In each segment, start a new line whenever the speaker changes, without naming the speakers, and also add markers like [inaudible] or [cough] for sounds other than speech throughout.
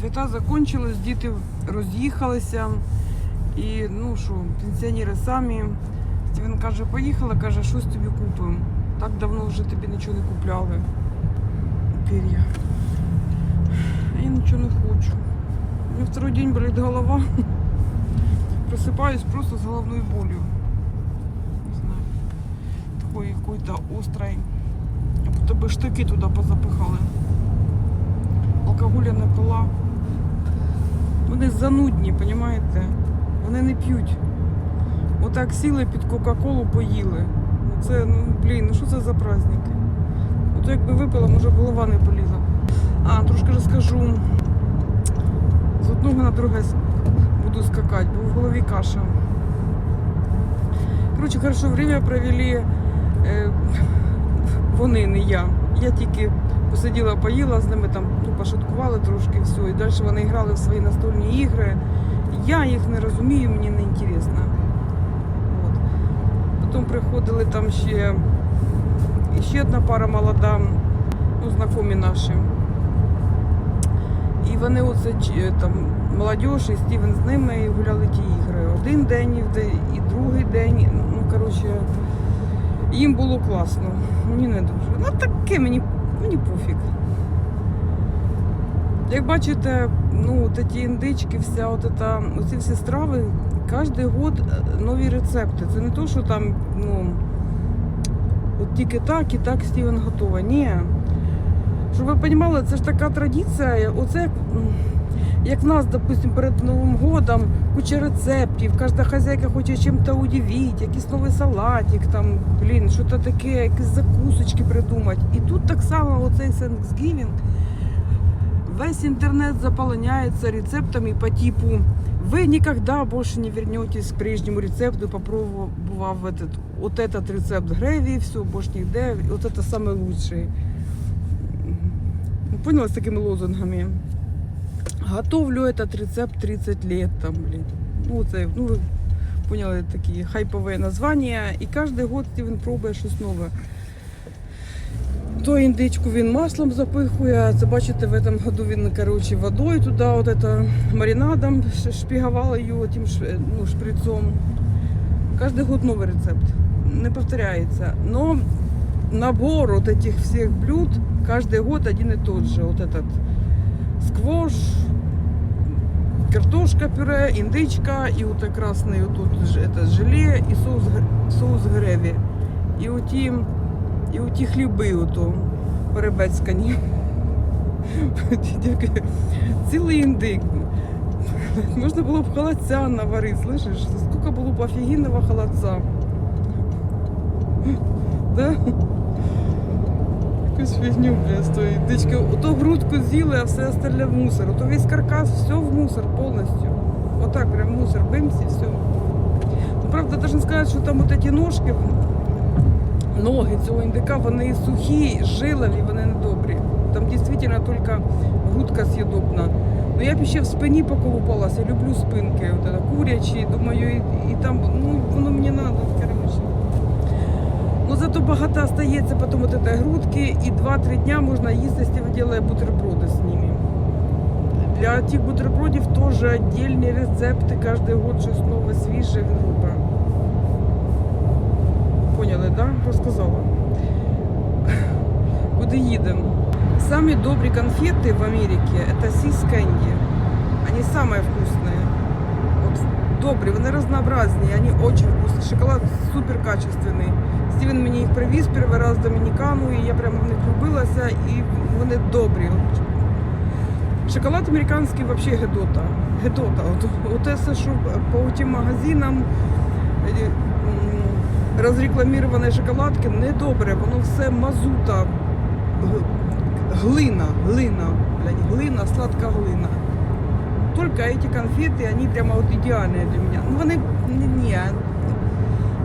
Свята закончились, діти роз'їхалися. І ну що, пенсіонери самі. Він каже, поїхала, каже, щось тобі купимо. Так давно вже тобі нічого не купляли. Пір'я. А я нічого не хочу. У мене второй день болить голова. Просыпаюсь просто с головной болью. Не знаю. Такой какой-то острой. Как будто бы штыки туда позапихали. Алкоголя не пила. Вони занудні, понімаєте? Вони не п'ють. Отак сіли під Кока-Колу, поїли. Ну це, ну блін, ну що це за праздники? Ото якби випила, може голова не боліла. А, трошки розкажу. З одного на друге буду скакати, бо в голові каша. Коротше, хорошо время провели е, [laughs] вони, не я. Я тільки посиділа, поїла з ними, там, ну, пошуткували трошки все. І далі вони грали в свої настольні ігри. Я їх не розумію, мені не інтересно. От. Потім приходили там ще, ще одна пара молода, ну, знайомі наші. І вони оце там молодіж і Стівен з ними і гуляли ті ігри. Один день і другий день. Ну, коротше, їм було класно. Мені не дуже. Ну таке мені, мені пофіг. Як бачите, ну, от ті індички, вся от ета, оці всі страви, кожен год е, нові рецепти. Це не то, що там, ну, от тільки так і так Стівен готова. Ні. Щоб ви розуміли, це ж така традиція. Оце як, м, як в нас, допустим, перед Новим годом куча рецептів, кожна хазяйка хоче чим-то удивити, якийсь новий салатик, там, блін, що то таке, якісь закусочки придумати. І тут так само оцей Thanksgiving, весь интернет заполняется рецептами по типу вы никогда больше не вернетесь к прежнему рецепту, попробовав этот, вот этот рецепт греві, все, больше нигде, вот это самый лучший. Ну, Поняла с такими лозунгами? Готовлю этот рецепт 30 лет, там, блин. Ну, це, ну, ви поняли такі хайпові названня. І кожен год він пробує щось нове. То індичку він маслом запихує. Це бачите, в этом году він короче, водою туди, от это, маринадом ш- шпіговала його тим ш- ну, шприцом. Кожен год новий рецепт. Не повторяється. Но набор вот этих всех блюд каждый год один и тот же. Вот этот сквош, картошка пюре, индычка и вот и красный вот тут ж- это желе и соус, гр- соус греві. І оті, і оті хліби ото перебецькані. Дякую. Цілий індик. Можна було б холодця наварити, слышиш? Скільки було б офігенного холодця. Да? Якусь фігню, бля, стоїть. Дички, ото грудку з'їли, а все остальне в мусор. Ото весь каркас, все в мусор повністю. Отак прям мусор, бимсь і все. Ну, правда, должен сказати, що там от ці ножки, ноги цього індика, вони сухі, жилові, вони не добрі. Там дійсно тільки грудка з'їдобна. Ну я б ще в спині поколупалася, люблю спинки, от, курячі, думаю, і, і там, ну, воно мені треба, зато багато остається потім от этой грудки, і 2-3 дня можна їсти, якщо ви робите бутерброди з ними. Для тих бутербродів теж віддільні рецепти, кожен год щось нове, свіже, він робить. Поняли, да? Розказала. [laughs] Куди їдемо? Самі добрі конфети в Америці – це Sis Candy. Они самые вкусные. Вот добрі, вони разнообразні, вони очень вкусні. Шоколад супер качественний. Стівен мені їх привіз перший раз в Домінікану, і я прямо в них влюбилася, і вони добрі. От Шоколад американський взагалі гедота. Гедота. От, от це, що по тим магазинам е, м, розрекламовані шоколадки недобре, воно все мазута, г- глина, глина, блядь, глина, сладка глина. Только эти конфеты, они прямо вот идеальные для меня. Ну вони ні, ні,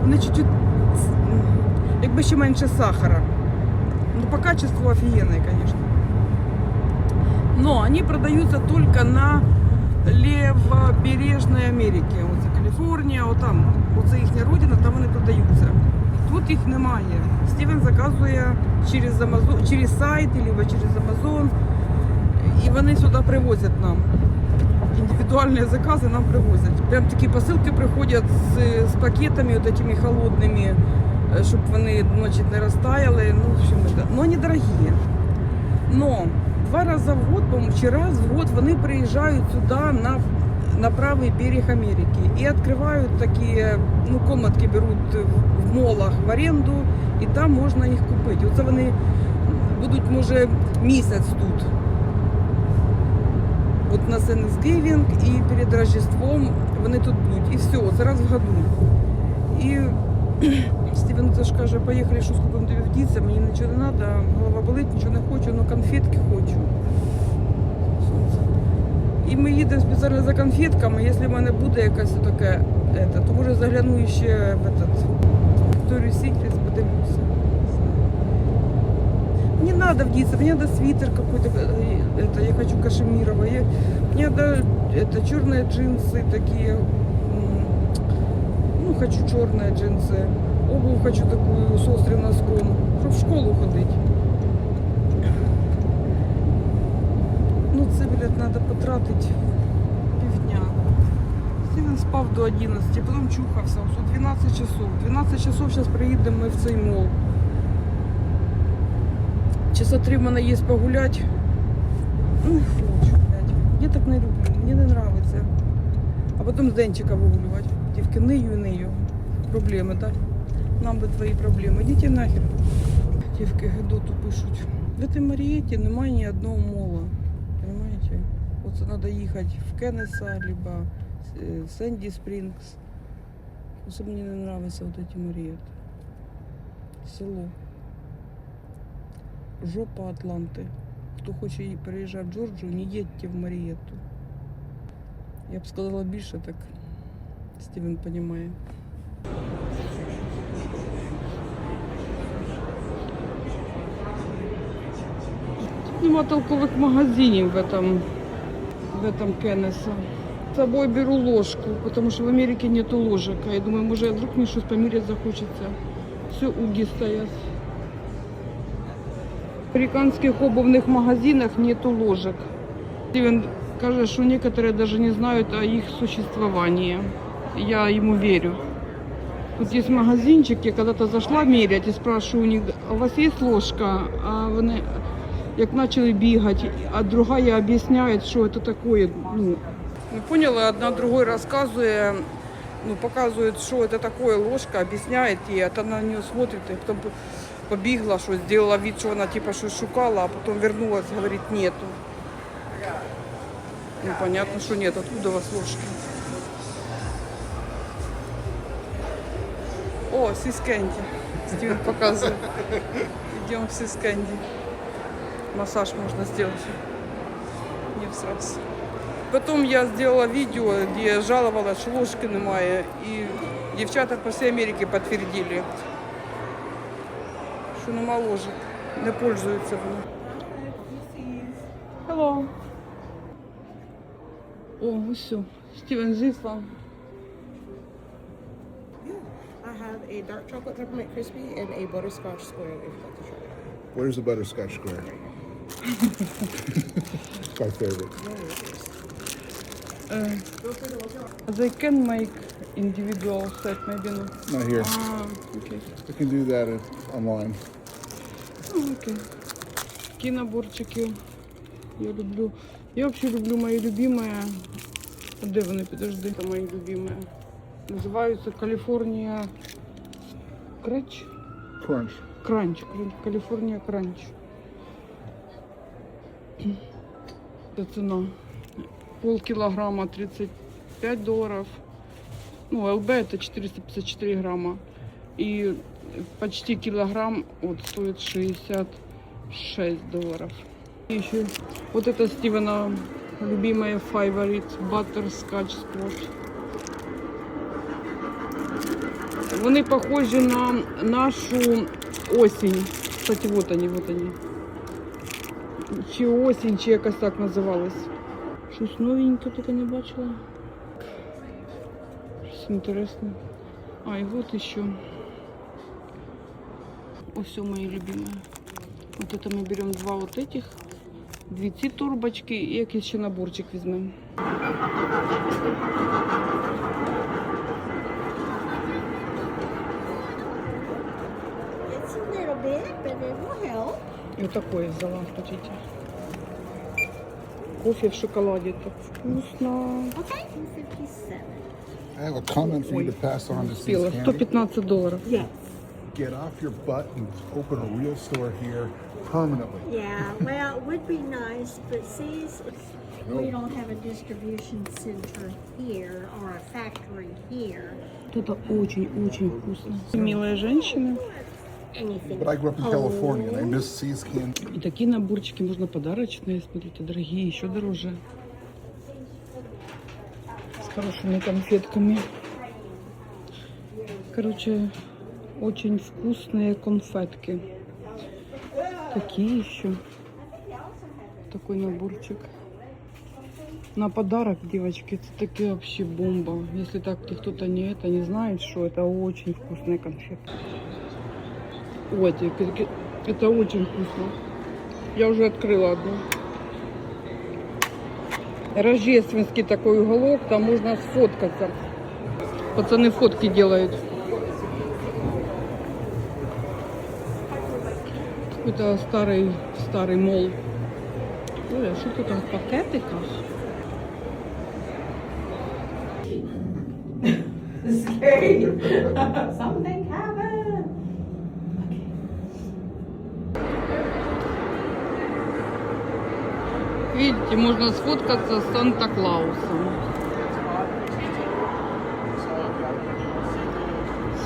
вони чуть-чуть, м, якби ще менше сахара. Ну по качеству офигенные, конечно. Но они продаются только на левобережной Америке. Оце Каліфорнія, отам, оце їхня родина, там вони продаються. Тут їх немає. Стівен заказує через Amazon, через сайт, або через Amazon. і вони сюди привозять нам. Індивідуальні закази нам привозять. Прям такі посилки приходять з, з пакетами от такими холодними, е, Щоб вони значить, не розтаяли. Ну, в общем, это. Но они дорогие. Но два раза в год, по-моему, чи раз в год вони приїжджають сюди на, на правий берег Америки і відкривають такі, ну, комнатки беруть в- молах в оренду, і там можна їх купити. Оце вони будуть, може, місяць тут. От на Thanksgiving і перед Рождеством вони тут будуть. І все, це раз в году. І Стівен теж каже, поїхали, що скупимо тобі вдіться, мені нічого не треба, голова болить, нічого не хочу, ну конфетки хочу. Сонце. І ми їдемо спеціально за конфетками. Якщо в мене буде якась таке, это, то може загляну ще в этот Victoria's Secret, подивлюся. Не надо вдеться, мне надо свитер какой-то, э, это, я хочу кашемировый. Я- Мне надо это, черные джинсы такие, м, ну, хочу черные джинсы. Обувь хочу такую с острым носком, чтобы в школу ходить. Ну, це, блядь, надо потратить півдня. Стівен спав до 11, потім чухався, ось 12 часов. 12 часов зараз приїдемо ми в цей мол. Часа три в мене є погулять. Ну, не хочу, блядь. Я так не люблю, мені не подобається. А потім з Денчика вигулювати. Дівки нию і нию. Проблеми, так? Нам би твої проблеми. Ідіть нахер. Дівки Гедоту пишуть. В этой Марієті немає ні одного мола. Понимаете? Оце треба їхати в Кеннеса, либо е, в Сенді Спрінгс. Оце мені не подобаються вот эти Марієти. Село. Жопа Атланти. Хто хоче її переїжджати в Джорджію, не їдьте в Марієту. Я б сказала більше, так Стівен розуміє. Нема толковых магазинов в этом, в этом Кеннеса. С собой беру ложку, потому что в Америке нету ложек. А я думаю, может, вдруг мне что-то померить захочется. Все уги стоят. В американских обувных магазинах нету ложек. Стивен каже, что некоторые даже не знают о их существовании. Я ему верю. Тут есть магазинчик, я когда-то зашла мерять и спрашиваю у них, а у вас есть ложка? А вони, як почали бігати, а другая об'ясняє, що це таке. Ну, ви поняли, одна другой розказує, ну, показує, що це таке ложка, об'ясняє їй, а та на нее смотрит, і потім побігла, що зробила вид, що вона типа щось шукала, а потім вернулась, говорить, нету. Ну, понятно, що нет, откуда у вас ложки? О, сискенди. Стивен показывает. Идем в сискенди. Массаж можно сделать. Не в сраз. Потом я сделала видео, где жаловалась, що ложки немає. І дівчата по всій Америці підтвердили, що нема ложек. Не пользуються вони. Hello. О, ось все. Стівен зіслав.
a dark chocolate peppermint crispy and a butterscotch square if you'd like to try it.
Where's the butterscotch square? it's my favorite.
They can make individual set, maybe not.
Not here.
Ah, окей.
I can do that if, online.
Ну, окей. Такі наборчики я люблю. Я взагалі люблю мої любимі. А де вони, підожди? Це мої любимі. Називаються Каліфорнія Креч.
Crunch.
Кранч. Кра- Каліфорнія Кранч. Це ціна. Пол килограмма 35 долларов. Ну, ЛБ это 454 грамма. И почти килограмм вот стоит 66 долларов. И еще вот это Стивена любимая favorite Butterscotch Squash. Вони похожі на нашу осінь. Кстати, вот они, вот они. Чи осінь, чи якось так називалось. Щось новеньке таке не бачила. Щось інтересне. А, і вот еще. Ось все мои любимые. Вот это мы берем два вот этих. Дві ці турбочки і якийсь ще наборчик візьмемо.
It's a little bit, but it will help.
І отакої взяла, хотите. Кофе в шоколаді, так вкусно.
Okay, 257.
I have a comment for you to pass on to
Спіла,
Seas Candy.
115 доларів.
Yes.
Get off your butt and open a real store here permanently.
Yeah, well, it would be nice, but see, it's- we
No.
don't have a distribution center here or a factory here.
Это очень-очень вкусно. Милая женщина.
Anything.
But I grew up in California and I miss Seas Candy.
И такие наборчики можно подарочные, смотрите, дорогие, еще дороже. С хорошими конфетками. Короче, очень вкусные конфетки. Какие еще? Такой наборчик. На подарок, девочки, это такие вообще бомба. Если так кто-то не это не знает, что это очень вкусные конфеты. Ой, это, очень вкусно. Я уже открыла одну. Рождественский такой уголок, там можно сфоткаться. Пацаны фотки делают. Какой-то старый, старый мол. Ой, а что тут там в пакетиках? [laughs]
Something happened.
Видите, можно сфоткаться с Санта-Клаусом.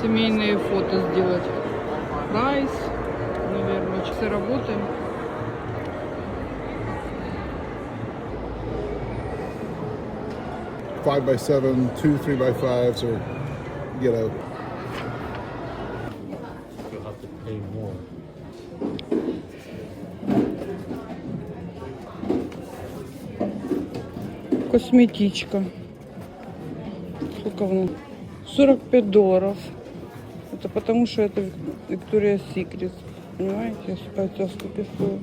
Семейные фото сделать. Прайс, наверное, часы работы.
Five by seven, two three by fives, or you know,
You'll have to pay more.
Косметичка. Сколько она? 45 долларов. Это потому что это Виктория Секрет. Понимаете? Я скупила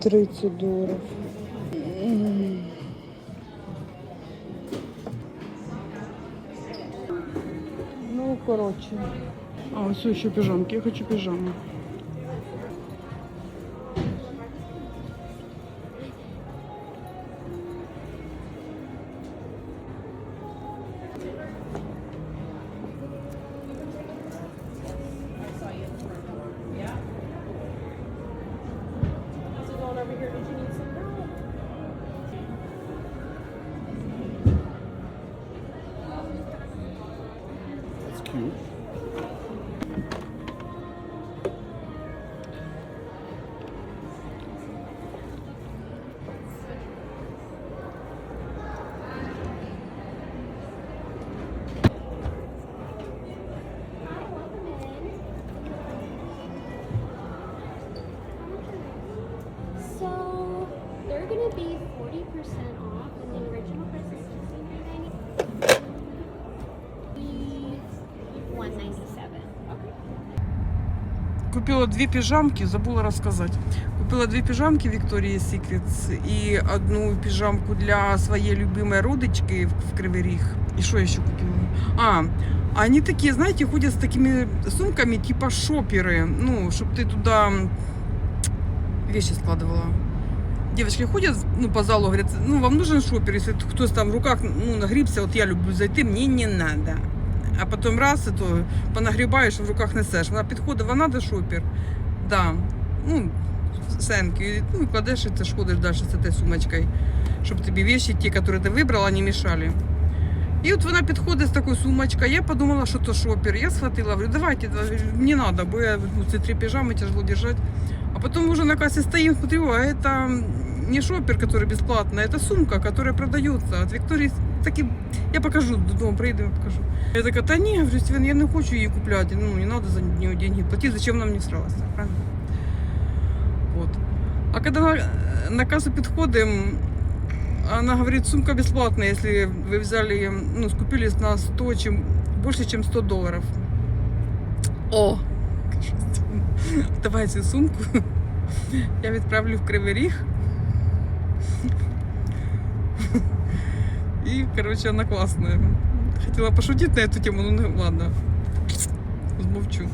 30 долларов. Ну, короче. А, все еще пижамки. Я хочу пижаму.
they're gonna be forty percent off, and the original price is sixteen ninety. One ninety seven.
Купила дві піжамки, забула розказати. Купила дві піжамки Victoria's Secret і одну піжамку для своєї любимої родички в в Кривий Ріг. І що я ще купила? А, они такие, знаете, ходят с такими сумками, типа шоперы. Ну, чтобы ты туда вещи складывала. Девочки ходят ну, по залу, говорят, ну, вам нужен шопер, если кто-то там в руках ну, нагребся, вот я люблю зайти, мне не надо. А потом раз, это понагрібаєш, в руках несеш. Вона підходить, вона надо шопер. Да. Ну, сенки. Ну, кладеш, і ти ж ходиш далі з цією сумочкою, щоб тобі вещи, ті, які ти вибрала, не мішали. І от вона підходить з такою сумочкою. Я подумала, що то шопер. Я схватила, говорю, давайте, не надо, бо я ну, ці три піжами тяжело держать. А потом уже на кассе стоим, смотрю, а это не шопер, который бесплатно, это сумка, которая продается от Виктории. Таки, я покажу, додому приїду, я покажу. Я така, та ні, говорю, Свен, я не хочу її купляти, ну, не надо за нее деньги платить, зачем нам не сралася, правильно? Вот. А когда на кассу подходим, она говорит, сумка бесплатная, если вы взяли, ну, скупились на 100, чем, больше, чем 100 долларов. О! Кажу, [laughs] Давай цю сумку. [laughs] Я відправлю в Кривий Ріг. И, короче, она классная. Хотела пошутить на эту тему, ну ладно. Замолчу.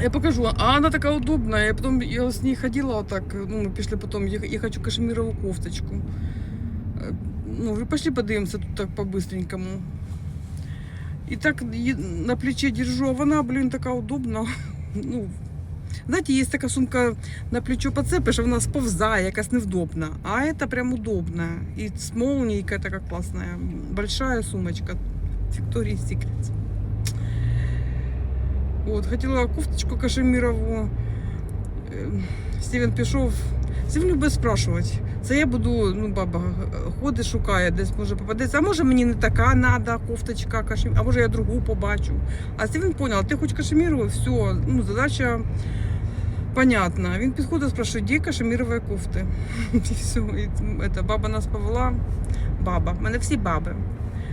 Я покажу. А она такая удобная. Я потом я с ней ходила вот так. Ну, мы пішли потом. Я, я хочу кашемировую кофточку. Э, Ну, вы пошли подивимося тут так по-быстренькому. И так на плече держу, а вона, блин, така удобна. [laughs] Ну, знаете, есть такая сумка на плечо подцепишь, а вона сповзає, якась невдобна. А это прям удобно. И с молнией такая классная. Большая сумочка. Victoria's Secret. Вот, хотіла кофточку кашемірову. Е, Стівен пішов. Стівен любить спрашувати. Це я буду, ну, баба ходить, шукає, десь може попадеться. А може мені не така надо кофточка, кашемір, а може я другу побачу. А Стівен поняв, ти хоч кашемірову, все, ну, задача понятна. Він підходить, спрашує, де кашемірові кофти. [laughs] І все. І это, баба нас повела. Баба. У мене всі баби.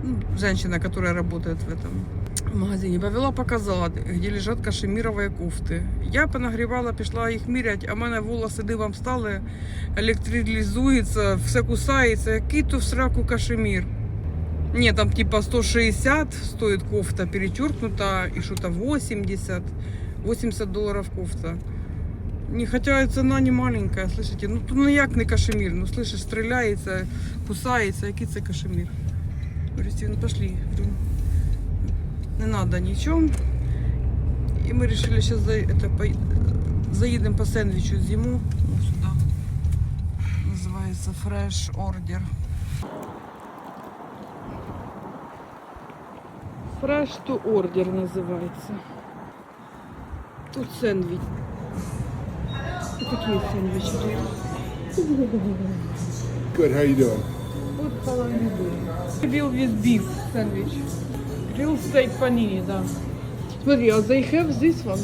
Ну, женщина, которая работает в этом в магазині. Повела, показала, де лежать кашемірові кофти. Я понагрівала, пішла їх міряти, а в мене волоси дивом стали, електролізується, все кусається. Який то в сраку кашемір? Ні, там типа 160 стоит кофта перечеркнута, и что-то 80. 80 долларов кофта. Не, хотя и цена не маленькая, слышите? Ну, тут ну як не кашемір, ну слышиш, стріляється, кусається, який це кашемір. Говорю, Стивен, пошли. Не надо ничего. И мы решили сейчас за, это, по, заедем по сэндвичу зиму. Вот сюда. Называется Fresh Order. Fresh to Order называется. Тут сэндвич. Вот такие сэндвичи.
Good. How you doing?
Вот how you doing? Grill with beef sandwich. Grill steak panini, да. Смотри, а they have this one.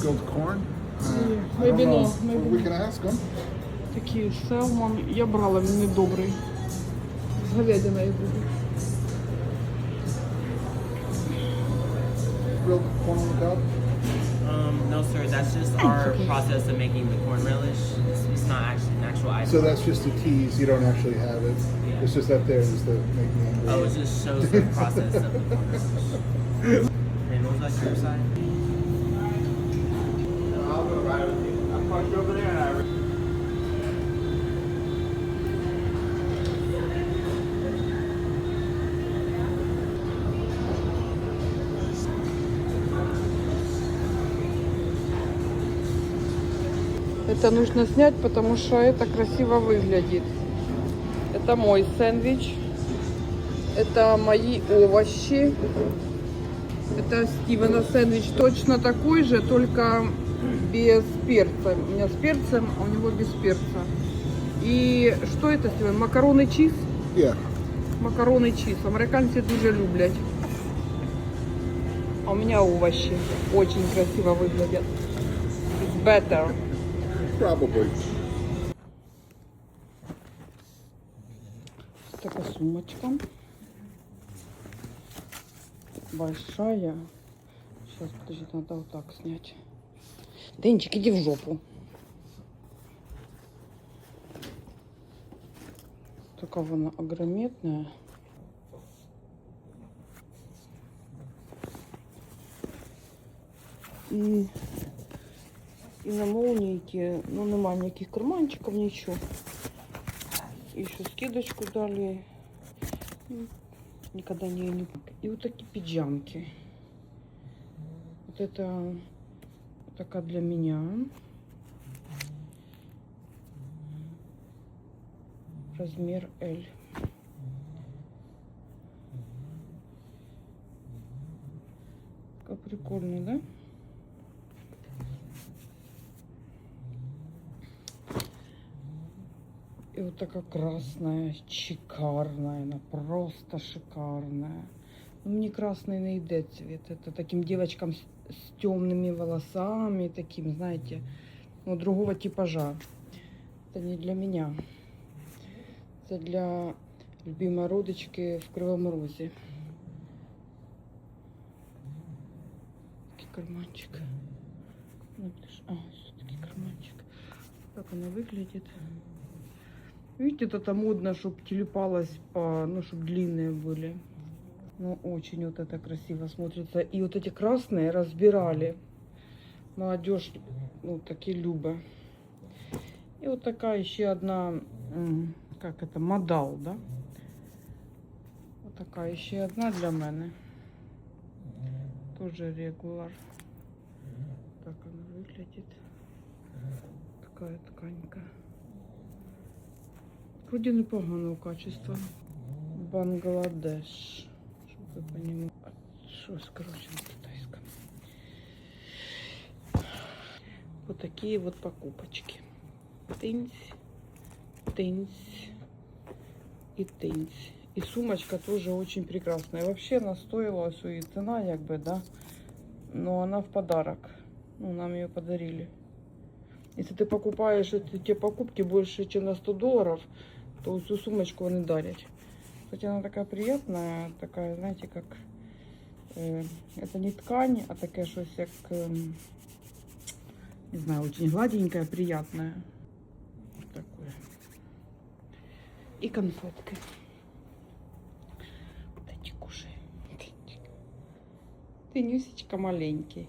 Grilled corn? Uh,
maybe not, maybe
We can ask them.
Такие салмон. Я брала, він не добрий. З говядиною буде.
Grilled corn cob?
Um, no, sir. That's just our process of making the corn relish. It's, it's not actually an actual item.
So that's just a tease. You don't actually have it.
Yeah.
It's just up there is the making
oh, it
ingredient.
just shows the process of the corn relish. [laughs] And what was like your side? I'll go right with you. I'll park you over there
Это нужно снять, потому что это красиво выглядит. Это мой сэндвич. Это мои овощи. Это Стивена сэндвич точно такой же, только без перца. У меня с перцем, а у него без перца. И что это, Стивен? Макароны чиз?
Yeah.
Макарони чиз. Американці дуже люблять. А у меня овощи. Очень красиво выглядят. It's better.
Probably.
Такая сумочка. Большая. Сейчас, подожди, надо вот так снять. Денчик, иди в жопу. Такая она огрометная. І, і на молнійки, ну нема ніяких карманчиків, нічого. Еще скидочку дали. М, Никогда не, не... И вот такие пиджамки. Вот это такая для меня. Размер L. Такая прикольная, да? И вот такая красная, шикарная, она просто шикарная. Ну, мне красный не йде цвет. Это таким девочкам с, с темными волосами, таким, знаете, ну, другого типажа. Это не для меня. Это для любимой родочки в Кривом Розе. Такий карманчик. Ну, А, все-таки карманчик. Так она выглядит. Видите, вот это модно, чтобы телепалось по, ну, чтобы длинные были. Ну, очень вот это красиво смотрится. И вот эти красные разбирали. Молодежь, ну, такие любы. И вот такая еще одна, как это, модал, да? Вот такая еще одна для мене. Тоже регуляр. Так она выглядит. Такая тканька. Вроде непоганого качества. Бангладеш. Щоб ви понімали. Щось, коротше, на китайському. Вот такие вот покупочки. Тынсь, тынсь и тынсь. И сумочка тоже очень прекрасная. Вообще она стоила свою цена, как бы, да. Но она в подарок. Ну, нам ее подарили. Если ты покупаешь эти те покупки больше, чем на 100 долларов, то всю сумочку они дарят. Кстати, она такая приятная, такая, знаете, как... э, это не ткань, а такая щось як... эм, не знаю, очень гладенькая, приятная. Вот такое. И конфетки. Ты, Нюсечка маленький.